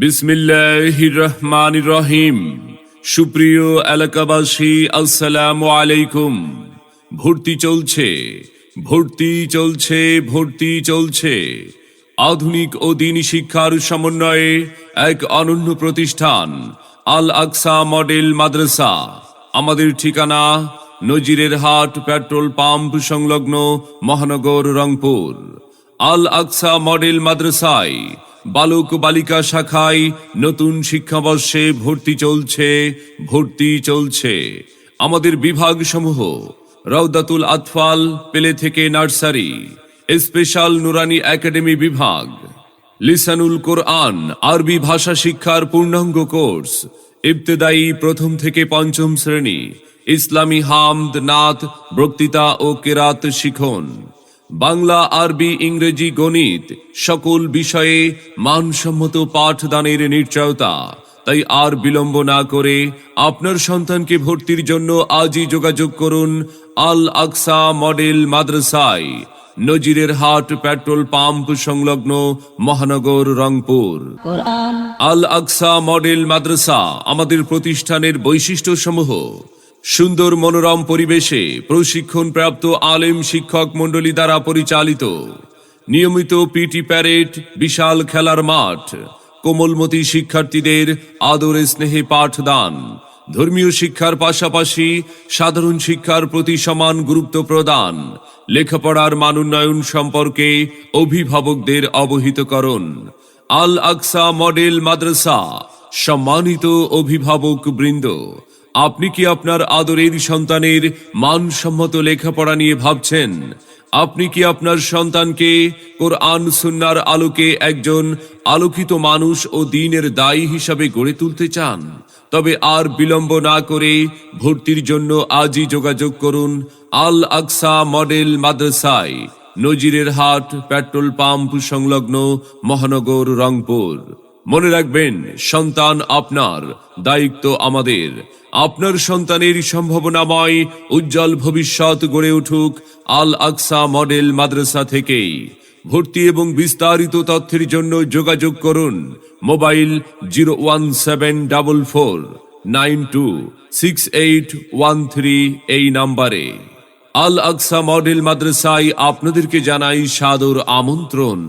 বিসমিল্লাহ রহমান রহিম সুপ্রিয় এলাকাবাসী, আসসালামু আলাইকুম। ভর্তি চলছে ভর্তি চলছে ভর্তি চলছে। আধুনিক ও দিনী শিক্ষার সমন্বয়ে এক অনন্য প্রতিষ্ঠান, আল আকসা মডেল মাদ্রাসা। আমাদের ঠিকানা নজিরের হাট পেট্রোল পাম্প সংলগ্ন মহানগর রংপুর। আল আকসা মডেল মাদ্রাসায় বালক বালিকা শাখায় নতুন শিক্ষাবর্ষে ভর্তি চলছে ভর্তি চলছে। আমাদের বিভাগ সমূহ রৌদাতুল আতফাল, পেলে থেকে নার্সারি, স্পেশাল নুরানি একাডেমি বিভাগ, লিসানুল কোরআন, আরবি ভাষা শিক্ষার পূর্ণাঙ্গ কোর্স, ইবতেদায়ী প্রথম থেকে পঞ্চম শ্রেণি, ইসলামী হামদ নাথ বক্তৃতা ও কেরাত শিখন। বাংলা আরবি ইংরেজি গণিত সকল বিষয়ে মানসম্মত পাঠদানের নিশ্চয়তা। তাই আর বিলম্ব না করে আপনার সন্তানকে ভর্তির জন্য আজই যোগাযোগ করুন আল আকসা মডেল মাদ্রাসায় নজিরের হাট পেট্রোল পাম্প সংলগ্ন মহানগর রংপুর। আল আকসা মডেল মাদ্রাসা আমাদের প্রতিষ্ঠানের বৈশিষ্ট্য সমূহ সুন্দর মনোরম পরিবেশে প্রশিক্ষণ প্রাপ্ত আলেম শিক্ষক মণ্ডলী দ্বারা পরিচালিত নিয়মিত পিটি প্যারেড, বিশাল খেলার মাঠ, কোমলমতি শিক্ষার্থীদের আদরে স্নেহে পাঠদান, ধর্মীয় শিক্ষার পাশাপাশি সাধারণ শিক্ষার প্রতি সমান গুরুত্ব প্রদান, লেখাপড়ার মান উন্নয়ন সম্পর্কে অভিভাবকদের অবহিত করুন আল আকসা মডেল মাদ্রাসা সম্মানিত অভিভাবক বৃন্দ আপনি কি আপনার আদরের সন্তানের মানসম্মত লেখাপড়া নিয়ে ভাবছেন? আপনি কি আপনার সন্তানকে কোরআন সুন্নার আলোকে একজন আলোকিত মানুষ ও দিনের দায়ী হিসাবে গড়ে তুলতে চান? তবে আর বিলম্ব না করে ভর্তির জন্য আজই যোগাযোগ করুন আল আকসা মডেল মাদ্রাসায়, নজিরের হাট, পেট্রোল পাম্প সংলগ্ন মহানগর রংপুর। মনে রাখবেন, সন্তান আপনার, দায়িত্ব আমাদের। আপনার সন্তানের সম্ভাবনাময়, উজ্জ্বল ভবিষ্যৎ গড়ে উঠুক আল আকসা মডেল মাদ্রাসা থেকেই। ভর্তি এবং বিস্তারিত তথ্যের জন্য যোগাযোগ করুন, mobile zero one seven double four nine two six eight one three এই নাম্বারে। আল আকসা মডেল মাদ্রাসায় আপনাদেরকে জানাই সাদর আমন্ত্রণ।